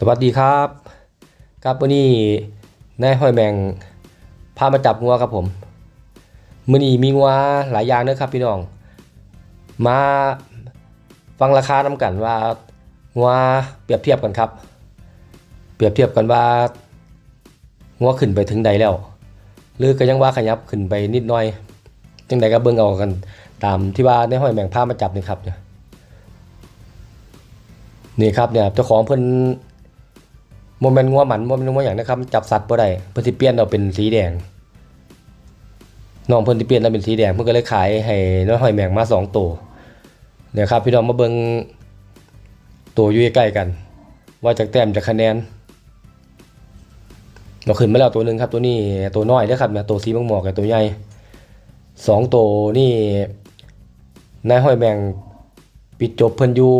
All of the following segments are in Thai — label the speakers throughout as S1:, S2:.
S1: สวัสดีครับครับวันนี้นายห้อยแมงพามาจับงัวครับผมมื้อนี้มีงัวหลายอย่างเด้อครับพี่น้อง มาฟังราคานำกันว่างัวเปรียบเทียบกันครับ เปรียบเทียบกันว่างัวขึ้นไปถึงใดแล้ว หรือก็ยังว่าขยับขึ้นไปนิดหน่อยจังใดก็เบิ่งเอากัน ตามที่ว่าในายห้อยแมงพามาจับนี่ครับเนี่ยนี่ครับเนี่ยเจ้าของเพิ่น โมเมนต์งัวหมันโมเมนต์งัวอย่างนะครับจับสัตว์บ่ได้เพิ่นสิเปลี่ยนเอาเป็นสีแดงน้องเพิ่นสิเปลี่ยนเอาเป็นสีแดงเพิ่นก็เลยขายให้น้อยหอยแมงมาสองตัวเนี่ยครับพี่น้องมาเบิ่งตัวอยู่ใกล้กัน ว่าจากแต้มจากคะแนนเราขึ้นมาแล้วตัวหนึงครับตัวนี้ตัวน้อยเด้ครับเนี่ยตัวสีม่วงๆกับตัวใหญ่สองตัวนี่นายหอยแมงปิดจบเพิ่นอยู่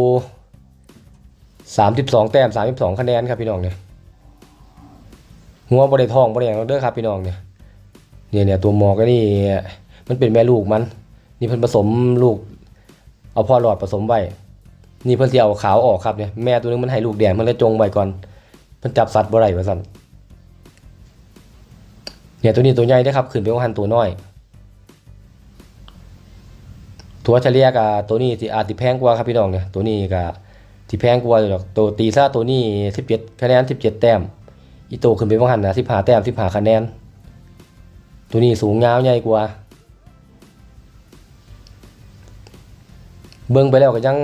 S1: สามสิบสองแต้มสามสิบสองคะแนนครับพี่น้องเนี่ย หัวบริทองบริอย่างเด้อครับพี่น้องเนี่ยเนี่ยเนี่ยตัวหมอก็นี่มันเป็นแม่ลูกมัน นี่เพิ่นผสมลูก เอาพ่อหลอดผสมไว้นี่เพิ่นสิเอาขาวออกครับเนี่ยแม่ตัวนึงมันให้ลูกแดงมันเลยจงไว้ก่อนเพิ่นจับสัตว์บ่ได้ว่าซั่นเนี่ยตัวนี้ตัวใหญ่เด้ครับขึ้นไปว่าหันตัวน้อยตัวเฉลี่ยกับตัวนี้สิอาจสิแพงกว่าครับพี่น้องเนี่ยตัวนี้ก็ที่แพงกว่าดอกตัวตีซ่าตัวนี้สิบเจ็ดคะแนนสิบเจ็ดแต้ม อีโตขึ้นไปบ้างหันนะสิบหาแต้มสิบหาคะแนน ตัวนี้สูงยาวใหญ่กว่า เบิ่งไปแล้วก็ยัง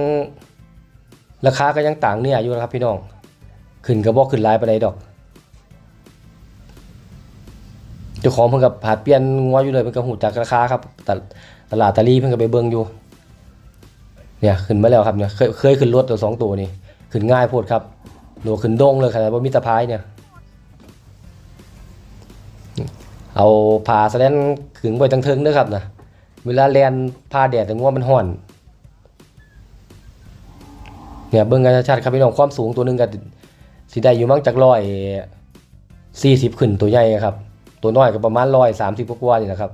S1: ราคาก็ยังต่างเนี่ยอยู่นะครับพี่น้อง ขึ้นก็บอกขึ้นลายไปไหนดอกเจ้าของเพิ่งกับผาเปลี่ยนงัวอยู่เลยเพิ่งกับหูจักราคาครับตลตลาดตะลีเพิ่งกับไปเบิ่งอยู่ เนี่ยขึ้นมาแล้วครับเนี่ยเคยเคยขึ้นรถตัวสองตัวนี่ขึ้นง่ายโพดครับโดขึ้นโด่งเลยขนาดว่ามิตรพายเนี่ย เอาผ่าแสดงขึงไว้ตั้งเทิงเด้อครับนะเวลาแลนผ่าแดดแต่ว่ามันห่อนเนี่ยเบิ่งกันชัดครับพี่น้องความสูงตัวหนึงก็สิได้อยู่มั้งจากร้อยสี่สิบขึ้นตัวใหญ่ครับ ตัวน้อยก็ประมาณร้อยสามสิบกว่านี่นะครับ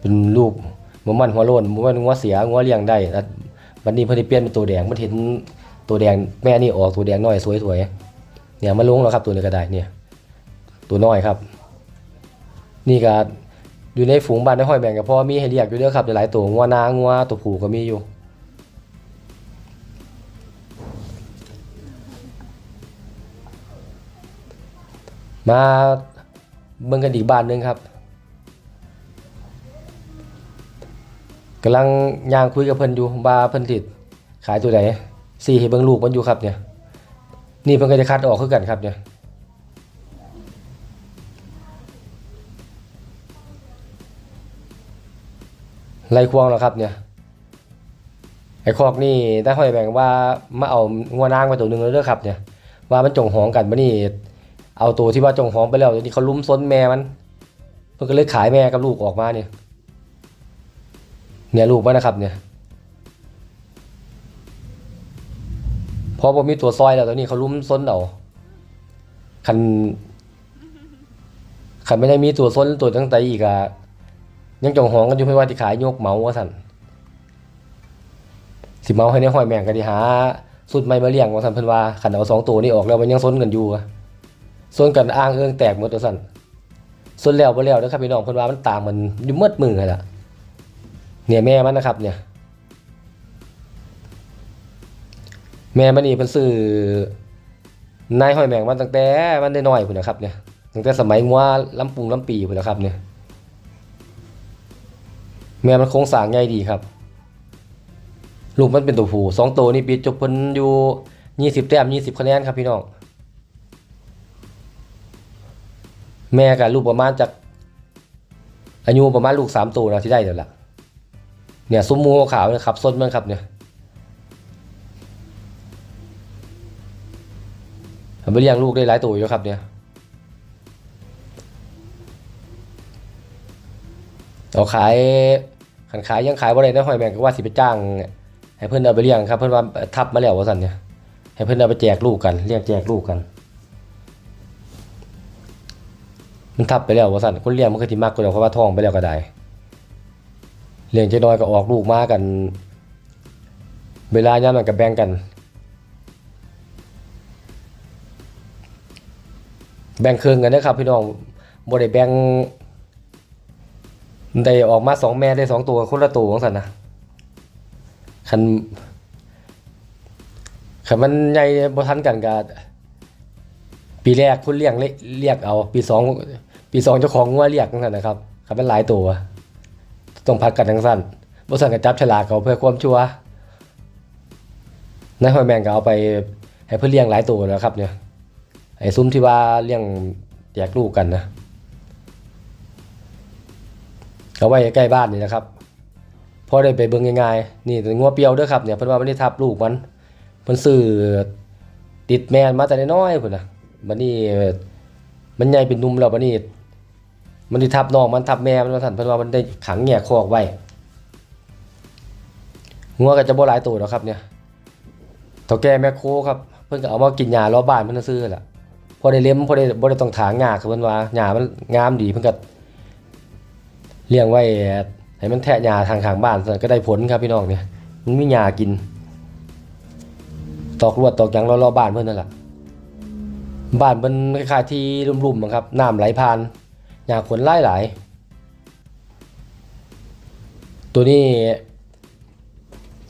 S1: เป็นลูกมันมันหัวโลนมันมันหัวเสียหัวเลี้ยงได้แล้ววันนี้เพิ่นได้เปลี่ยนเป็นตัวแดงมันเห็นตัวแดงแม่นี่ออกตัวแดงน้อยสวยๆเนี่ยมาลงแล้วครับตัวนี้ก็ได้เนี่ย ตัวน้อยครับ นี่ก็อยู่ในฝูงบ้านในห้อยแบ่งกับพ่อมีให้เรียกอยู่เด้อครับหลายตัวงัวนางัวตัวผูก็มีอยู่ มาเบิ่งกันอีกบ้านหนึงครับกำลังย่างคุยกับเพิ่นอยู่ว่าเพิ่นติดขายตัวไหนสี่ให้เบิ่งลูกมันอยู่ครับเนี่ยนี่เพิ่นก็จะคัดออกคือกันครับเนี่ย ไล่ควงแล้วครับเนี่ยไอ้คอกนี่ได้ห้อยแบ่งว่ามาเอางัวนางมาตัวหนึ่งแล้วเด้อครับเนี่ยว่ามันจงหองกันบ่นี่เอาตัวที่ว่าจงหองไปแล้วเดี๋ยวนี้เขาลุ้มซนแม่มันเพิ่นก็เลยขายแม่กับลูกออกมาเนี่ยเนี่ยลูกมันนะครับเนี่ยพอผมมีตัวซอยแล้วตอนนี้เขาลุ้มซ้นเอาคันคันไม่ได้มีตัวซ้นตัวตั้งแต่อีกอะ ยังจงหองกันอยู่ไม่ว่าที่ขายยกเมาว่าสั่นสิเมาให้ในห้อยแม่งกันดีหาสุดไม่มาเลี้ยงว่าสั่นเพิ่นว่าขันเอาสองตัวนี้ออกแล้วมันยังซ้นกันอยู่อะซ้นกันอ้างเอื้องแตกหมดตัวสั่นซ้นแล้วบ่แล้วเด้อครับพี่น้องเพิ่นว่ามันตามมันอยู่มืดมือเลยละเนี่ยแม่มันนะครับ เนี่ย แม่มันนี่เป็นซื้อนายห้อยแมงมันตั้งแต่มันได้น้อยพุ่นนะครับเนี่ยตั้งแต่สมัยงัวลำปุงลำปีพุ่นนะครับเนี่ย แม่มันโครงสร้างใหญ่ดีครับ ลูกมันเป็นตัวผู้สองตัวนี่ปีจบเพิ่นอยู่ยี่สิบแต้มยี่สิบคะแนนครับพี่น้องแม่กับลูกประมาณจากอายุประมาณลูกสามตัวนะที่ได้เดี๋ยวละเนี่ยซุ้มมูขาวเนี่ยครับส้นมันครับเนี่ยมไปเลี้ยงลูกได้หลายตัวอยู่ครับเนี่ย เอาขายขันขายยังขายบ่ได้นะหอยแมงก็ว่าสิไปจ้าง ให้เพื่อนเอาไปเลี้ยงครับ เพื่อนว่าทับมาแล้วว่าสันเนี่ยให้เพื่อนเอาไปแจกลูกกันเลี้ยงแจกลูกกัน มันทับไปแล้วว่าสันคนเลี้ยงมันก็ที่มากกว่าเพราะว่าท้องไปแล้วก็ได้เลี้ยงจะน้อยก็ออกลูกมากัน เวลาย่ามมันก็แบ่งกัน แบ่งครึ่งกันนะครับพี่น้องบ่ได้แบ่ง ได้ออกมาสองแม่ได้สองตัวคนละตัวของสันนะคันคันมันใหญ่บ่ทันกันก็ปีแรกคุณเลี้ยงเรียกเอา ปีสองปีสองเจ้าของงัวเรียกจังซั่นนะครับคันมันหลายตัวต้องพักกันทั้งสั้นบ่ซั่นก็จับฉลากเอาเพื่อความชัวร์นายหอยแมงก็เอาไปให้เพิ่นเลี้ยงหลายตัวแล้วครับเนี่ยไอ้ซุ้มที่ว่าเลี้ยงแจกลูกกันนะ เอาไว้ใกล้บ้านนี่นะครับพอได้ไปเบิ่งง่ายๆนี่ตัวงัวเปียวเด้อครับเนี่ยเพิ่นว่ามันได้ทับลูกมันเพิ่นซื้อติดแม่นมาแต่น้อยๆพุ่นน่ะบัดนี้มันใหญ่เป็นหนุ่มแล้วบัดนี้มันได้ทับน้องมันทับแม่มันว่าซั่นเพิ่นว่ามันได้ขังแงกคอกไว้งัวก็จะบ่หลายตัวหรอกครับเนี่ยเฒ่าแก่แม่โคครับเพิ่นก็เอามากินหญ้ารอบบ้านเพิ่นซื้อแหละพอได้เลี้ยมพอได้บ่ได้ต้องถางหญ้าคือเพิ่นว่าหญ้ามันงามดีเพิ่นก็ เลี้ยงไว้ให้มันแทะหญ้าทางข้างบ้านก็ได้ผลครับพี่น้องเนี่ยมันมีหญ้ากิน ตอกลวดตอกยังรอบๆบ้านเพิ่อนนั่นแหละบ้านเพิ่นคล้ายๆที่ลุ่มๆครับน้ำไหลผ่านหญ้าขนหลายตัวนี้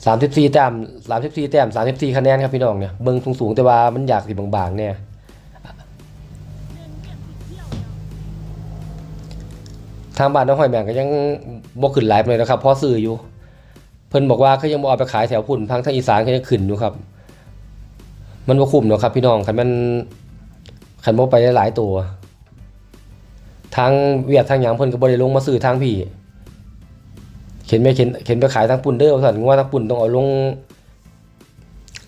S1: สามสิบสี่แต้มสามสิบสี่แต้มสามสิบสี่คะแนนครับพี่น้องเนี่ยเบิ้งสูงๆแต่ว่ามันอยากสิบางๆเนี่ย ทางบ้านน้องหอยแมงก็ยังบ่ขึ้นหลายเลยนะครับเพราะซื้ออยู่ เพิ่นบอกว่าเขายังบ่เอาไปขายแถวพุ่นทางทางอีสานเขายังขึ้นอยู่ครับ มันบ่คุ้มเนาะครับ พี่น้องคันมันคันบ่ไปได้หลายตัวทางเวียดทางหยังเพิ่นก็บ่ได้ลงมาซื้อทางพี่เข็นไม่เข็นเข็นไปขายทั้งปุ่นเด้อสั่นว่าทั้งปุ่นต้องเอาลง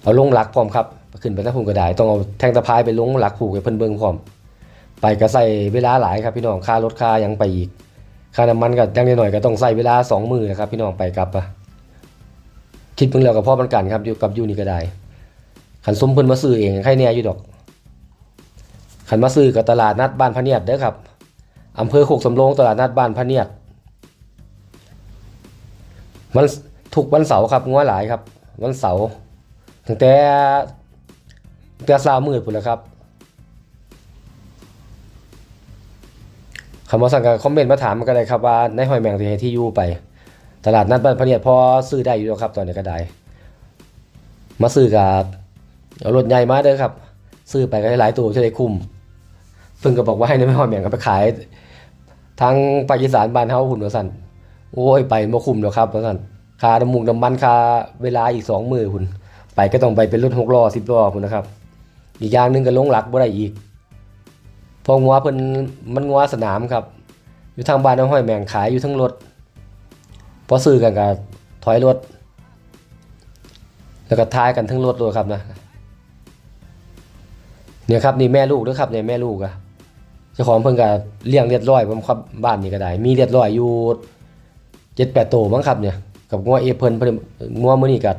S1: เอาลงหลักพร้อมครับขึ้นไปทั้งปุ่นก็ได้ต้องเอาแทงตะพายไปลงหลักผูกให้เพิ่นเบิ่งพร้อม ไปก็ใส่เวลาหลายครับพี่น้องค่ารถค่ายังไปอีก ค่าน้ำมันก็ยังน้อยก็ต้องใส่เวลาสองมือนะครับ พี่น้องไปกลับอะคิดเพิ่งแล้วกับพ่อมันกันครับอยู่กับยูนี่ก็ได้ขันสมเพิ่นมาซื้อเองใครแน่อยู่ดอกขันมาซื้อกับตลาดนัดบ้านพะเนียดเด้อครับอำเภอโคกสำโรงตลาดนัดบ้านพะเนียดมันถูกวันเสาร์ครับงัวหลายครับ วันเสาร์ตั้งแต่ตั้งแต่เช้ามืดพุ่นแล้วครับ คำว่าสั่งกับคอมเมนต์มาถามมันก็ได้ครับว่าในหอยแมงที่ให้ที่อยู่ไป ตลาดนัดบ้านพเนียดพอซื้อได้อยู่แล้วครับ ตอนนี้ก็ได้ มาซื้อกับเอารถใหญ่มาเด้อครับ ซื้อไปก็ได้หลายตัวจะได้คุ้มเพิ่งก็บอกว่าให้ในหอยแมงก็ไปขายทางปากีสานบ้านเฮาหุ่นวสันโอ้ยไปบ่คุ้มแล้วครับวสันค่าน้ำมูกน้ำมันค่าเวลาอีกสองมือพุ่นไปก็ต้องไปเป็นรถ6ล้อ10ล้อพุ่นะครับ อีกอย่างหนึ่งก็ลงหลักบ่ได้อีก พองัวเพิ่นมันงัวสนามครับ อยู่ทางบ้านน้องห้อยแมงขายอยู่ทั้งรถพอซื้อกันก็ถอยรถ แล้วก็ท้ายกันทั้งรถเลยครับนะเนี่ยครับนี่แม่ลูกด้วยครับเนี่ยแม่ลูกอะเจ้าของเพิ่นก็เลี้ยงเรียบร้อยผมครับบ้านนี้ก็ได้ มีเรียบร้อยอยู่เจ็ดแปดตัวมั้งครับเนี่ยกับงัวเอเพิ่นเพิ่นงัวมื้อนี้ก็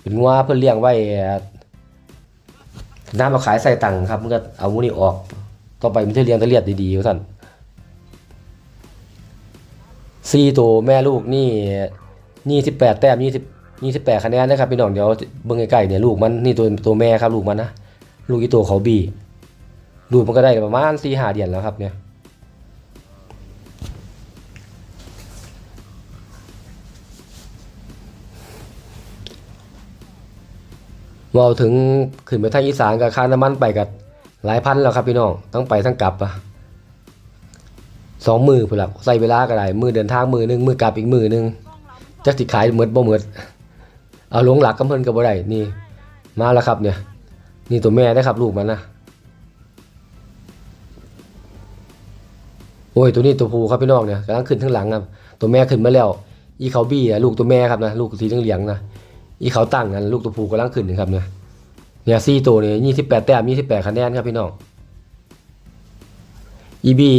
S1: เป็นงัวเพิ่นเลี้ยงไว้น้ำมาขายใส่ตังค์ครับมันก็เอามื้อนี้ออก ต่อไปมันจะเลี้ยงตะเลียดดีๆว่าซั่นสี่ตัวแม่ลูกนี่นี่สิบแปดแต้มยี่สิบยี่สิบแปดคะแนนนะครับพี่น้องเดี๋ยวเบิ่งใกล้ๆเนี่ยลูกมันนี่ตัวตัวแม่ครับลูกมันนะลูกอีตัวเขาบีลูกมันก็ได้ประมาณสี่ห้าเดือนแล้วครับเนี่ยเว่าถึงขึ้นไปทางอีสานกับค่าน้ำมันไปกับ หลายพันแล้วครับพี่น้องทั้งไปทั้งกลับอะสองมือพุ่นละใส่เวลาก็ได้มือเดินทางมือหนึงมือกลับอีกมือหนึงจักสิขายหมดบ่หมดเอาลงหลักกับเพิ่นก็บ่ได้นี่ มาแล้วครับเนี่ย นี่ตัวแม่ได้ครับลูกมันนะโอ้ยตัวนี้ตัวผู้ครับพี่น้องเนี่ยกำลังขึ้นข้งหลังครับตัวแม่ขึ้นมาแล้ว อีเขาบี้อะลูกตัวแม่ครับนะลูกสีเหลืองนะอีเขาตั้งกันลูกตัวผู้กำลังขึ้นนะครับเนี่ย เนี่ยซี่ตัวเนี่ยยี่สิบแปดแต้มยี่สิบแปดคะแนนครับพี่น้องอีบี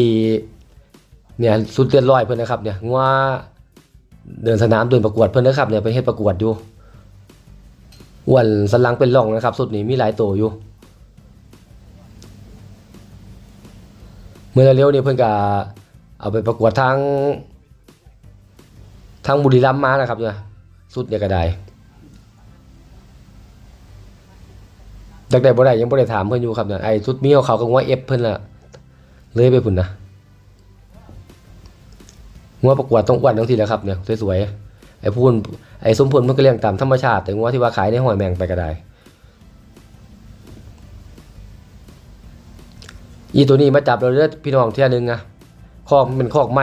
S1: เนี่ยสุดเรียบร้อยเพิ่อนนะครับเนี่ยงัวเดินสนามเดินประกวดเพิ่นนะครับเนี่ยไปเฮ็ดประกวดอยู่อ้วนสันหลังเป็นร่องนะครับ สุดนี้มีหลายตัวอยู่ เมื่อเร็วนี่เพิ่อนก็เอาไปประกวดทางทางบุรีรัมย์มานะครับเนี่ยสุดเนี่ยก็ได้ ดักได้บ่ได้ยังบ่ได้ถามเพิ่นอยู่ครับเนี่ยไอ้สุดมีของเขาก็ว่าเอฟเพิ่นล่ะเลยไปพุ่นนะงัวประกวดต้องอ้วนทั้งทีแหล้วครับเนี่ยสวยๆไอ้พูนไอ้สมพูนมันก็เลี้ยงตามธรรมชาติ แต่งัวที่ว่าขายในห้อยแมงไปก็ได้ อีตัวนี้มาจับเราเลือพี่น้องเที่ยนึงอะคอกมันเป็นคอกไหม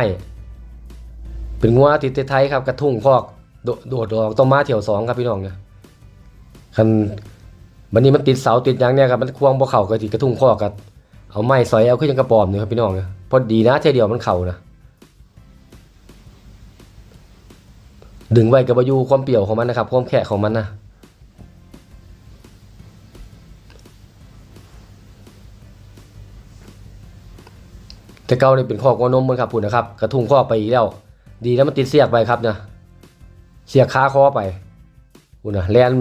S1: เป็นงัวติดไทยครับกระทุ่งคอกโดโดดออกต้องมาเที่ยวสองครับพี่น้องเนี่ยคัน วันนี้มันติดเสาติดหยังเนี่ยครับมันควงบ่เข่าก็ติดกระทุ่งคอกับเอาไม้สอยเอาขึ้นยังกระปอมเนี่ยครับพี่น้องเนี่ยพอดีนะเท่เดียวมันเข่านะดึงไว้กับบายูความเปรี่ยวของมันนะครับความแข็งของมันนะแต่เก่านี่เป็นคอกวนมมันครับพุ่นนะครับ กระทุ้งคอไปอีกแล้ว ดีแล้วมันติดเสียกไปครับเนี่ยเสียกคาคอไปพุ่นนะแลน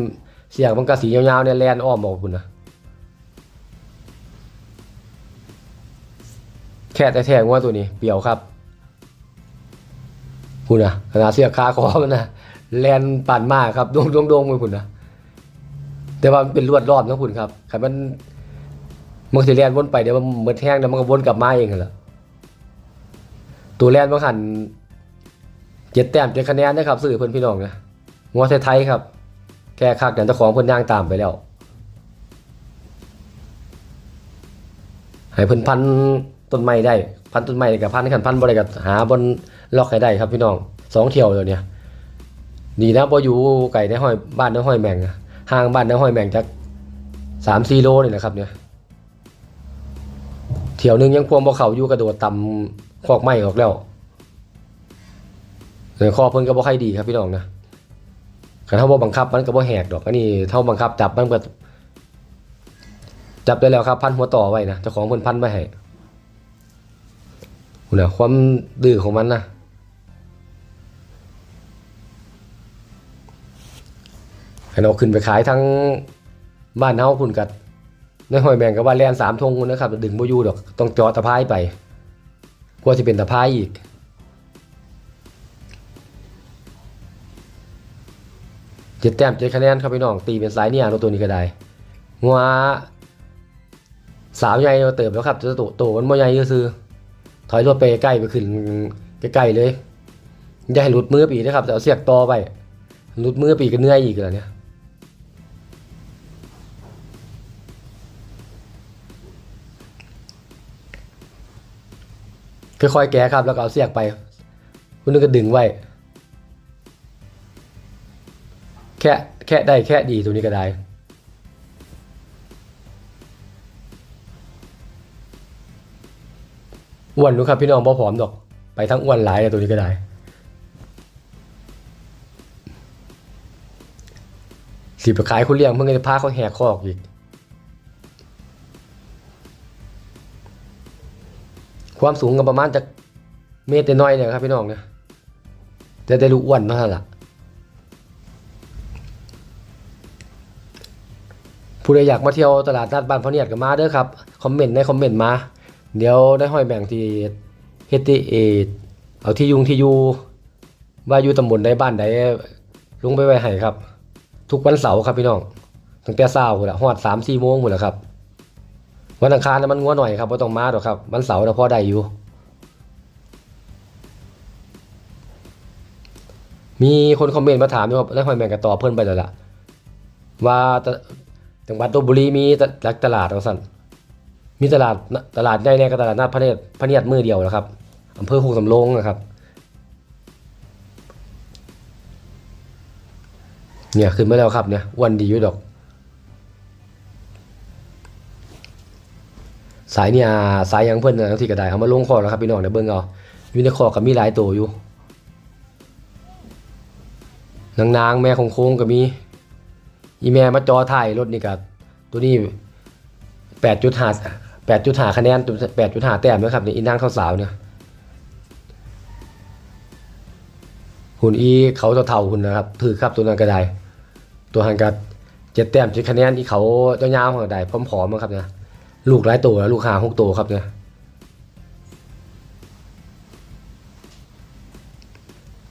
S1: เสียกมันก็สียาวๆเนี่ยแลนอ้อมออกพุ่นะแค่แต่แทงว่าตัวนี้เปรียวครับพุ่นะขนาดเสียกคาคอมันนะแลนปั่นมากครับดวงดวงดวงไปพุ่นะแต่ว่ามันเป็นลวดรอบนะพุ่นครับคันมันมันสิแลนวนไปเดี๋ยวมันเหมือนแห้งแล้วมันก็วนกลับมาเองนั่นแหละตัวแรกบางหันเจ็ดแต้มเจ็ดคะแนนนะครับสื่อเพื่อนพี่น้องนะงัวไทยๆครับ แค่คักแต่เจ้าของเพิ่นย่างตามไปแล้ว ให้เพิ่นพันต้นไม้ได้ พันต้นไม้กับพันขันพันบ่ได้กับหาบนล็อกให้ได้ครับพี่น้องสองเที่ยวเลยเนี่ยดีนะบ่อยู่ไก่ในห้อยบ้านในห้อยแมงห่างบ้านในห้อยแมงจักสามสี่โลนี่แหละครับเนี่ยเที่ยวหนึงยังพวงบ่เขาอยู่กระโดดต่ำคอกไม้ออกแล้วเออคอเพิ่นก็บ่ค่อยดีครับพี่น้องนะ คันเฮาบ่บังคับมันก็บ่แหกดอกอันนี้เท่าบังคับจับมันก็จับได้แล้วครับพันหัวต่อไว้นะเจ้าของเพิ่นพันไว้ให้คุณน่ะความดื้อของมันนะให้เอาขึ้นไปขายทั้งบ้านเฮาพุ่นกัดในหอยแมงกับว่าแลนสามทงนะครับ ดึงบ่อยู่ดอก ต้องเจาะตะพายไปกลัวจะเป็นตะพายอีก เจ็ดแต้มเจ็ดคะแนนครับพี่น้องตีเป็นสายเนี่ยเราตัวนี้ก็ได้งัวสาวใหญ่เราเติบแล้วครับจะโตโตมันบ่ใหญ่ซื้อถอยรถไปใกล้ไปขึ้นใกล้ๆเลยอย่าให้หลุดมือปีนะครับแต่เอาเสียกต่อไปหลุดมือปีก็เหนื่อยอีกแล้วเนี่ยค่อยๆแกะครับแล้วก็เอาเสียกไปคุณนึงก็ดึงไว้ ค่แค่ได้แค่ดีตัวนี้ก็ได้ อ้วนดูครับพี่น้องบ่ผอมดอก ไปทั้งอ้วนหลายตัวนี้ก็ได้สิไปขายคุณเลี้ยงเพิ่งจะพาเขาแหกคอกอีก ความสูงก็ประมาณจะเมตรน้อยเนี่ยครับพี่น้องเนี่ยแต่ได้ลูกอ้วนเท่านั้นล่ ผู้ใดอยากมาเที่ยวตลาดนัดบ้านพเนียดก็มาเด้อครับคอมเมนต์ในคอมเมนต์มา เดี๋ยวได้ห้อยแบ่งที่เฮดที่เอเอาที่ยุงที่อยู่ว่าอยู่ตำบลใดบ้านใดลุงไปไว้ให้ครับ ทุกวันเสาร์ครับพี่น้องตั้งแต่เช้าพุ่นละฮอดสามสี่โมงพุ่นละครับ วันอังคารน่ะมันงัวหน่อยครับบ่ต้องมาดอกครับวันเสาร์น่ะพอได้อยู่ มีคนคอมเมนต์มาถามอยู่ว่าแล้วหอยแมงก็ตอบเพิ่นไปแล้วล่ะว่า จังหวัดลบุรีมีตลาดตลาดว่าซั่นมีตลาดตลาดใหญ่แน่ก็ตลาดนัดพระเนียดพระเนียดมือเดียวนะครับอำเภอโคกสำโรงนะครับ เนี่ยขึ้นมาแล้วครับเนี่ยวันดีอยู่ดอก สายเนี่ยสายยังเพิ่นนะทั้งที่กระไดเขามาลงคอแล้วครับพี่น้องเดี๋ยเบิ่งเอาอยู่ในคอกับมีหลายตัวอยู่นางนางๆแม่ของโค้งก็มี อีแม่มาจอถ่ายรถนี่กับตัวนี้แปดจุดห้าแปดจุดห้าคะแนนตัวแปดจุดห้าแต้มนะครับนี่อีนางข้าวสาวเนี่ยหุ่นอีเขาเท่าๆหุ่นนะครับถือครับตัวนั้นก็ได้ ตัวหันกับเจ็ดแต้มเจ็ดคะแนนที่เขาเจ้ายาวๆของก็ได้พร้อมๆนะครับเนี่ยลูกหลายตัวแล้วลูกหาหกตัวครับเนี่ย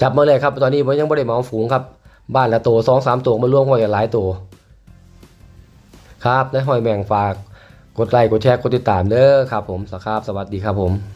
S1: จับมาเลยครับ ตอนนี้ผมยังไม่ได้เหมาฝูงครับ บ้านละตัวสองสามตัวมารวมกันหลายตัวครับและหอยแมงฝาก กดไลค์กดแชร์กดติดตามเด้อครับผมสครับสวัสดีครับผม